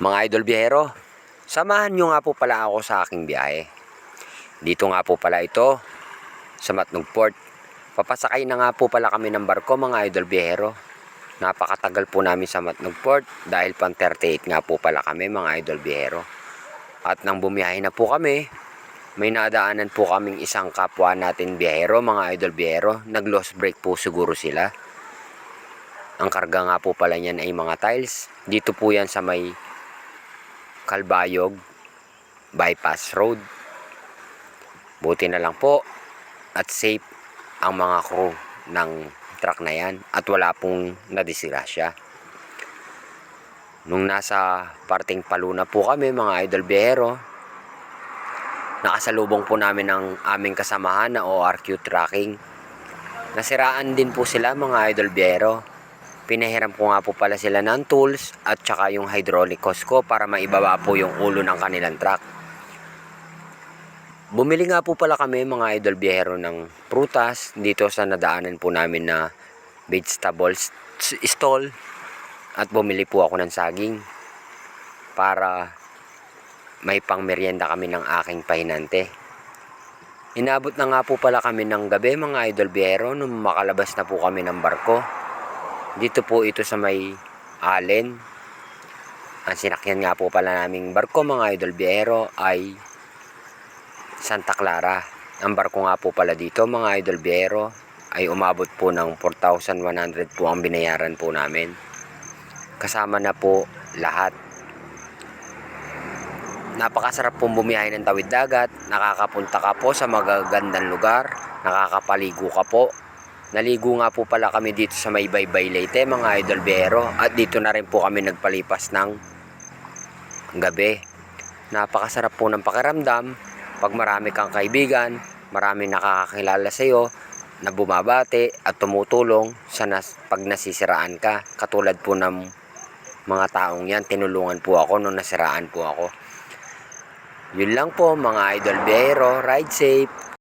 Mga idol biyahero, samahan nyo nga po pala ako sa aking biyahe. Dito nga po pala ito, sa Matnog Port. Papasakay na nga po pala kami ng barko mga idol biyahero. Napakatagal po namin sa Matnog Port dahil pang 38 nga po pala kami mga idol biyahero. At nang bumiyahe na po kami, may nadaanan po kaming isang kapwa natin biyahero mga idol biyahero. Nag-lost break po siguro sila. Ang karga nga po pala niyan ay mga tiles. Dito po yan sa may Kalbayog Bypass Road. Buti na lang po at safe ang mga crew ng truck na yan at wala pong nadisgrasya. Nung nasa parting paluna po kami mga idol biyahero, nakasalubong po namin ang aming kasamahan na ORQ Tracking. Nasiraan din po sila mga idol biyahero. Pinahiram ko nga po pala sila ng tools at saka yung hydraulic hose ko para maibaba po yung ulo ng kanilang truck. Bumili nga po pala kami mga idol biyahero ng prutas dito sa nadaanan po namin na vegetables stall at bumili po ako ng saging para may pang merienda kami ng aking pahinante. Inabot na nga po pala kami ng gabi mga idol biyahero nung makalabas na po kami ng barko. Dito po ito sa may Allen. Ang sinakyan nga po pala naming barko mga idol biyahero ay Santa Clara. Ang barko nga po pala dito mga idol biyahero ay umabot po ng 4,100 po ang binayaran po namin. Kasama na po lahat. Napakasarap pong bumiyahe ng tawid dagat. Nakakapunta ka po sa magagandang lugar. Nakakapaligo ka po. Naligo nga po pala kami dito sa may Baybay Leyte mga idol biyahero. At dito na rin po kami nagpalipas ng gabi. Napakasarap po ng pakiramdam pag marami kang kaibigan, marami nakakakilala sa iyo na bumabati at tumutulong sa nas, pag nasisiraan ka. Katulad po ng mga taong yan, tinulungan po ako nung nasiraan po ako. Yun lang po mga idol biyahero, ride safe.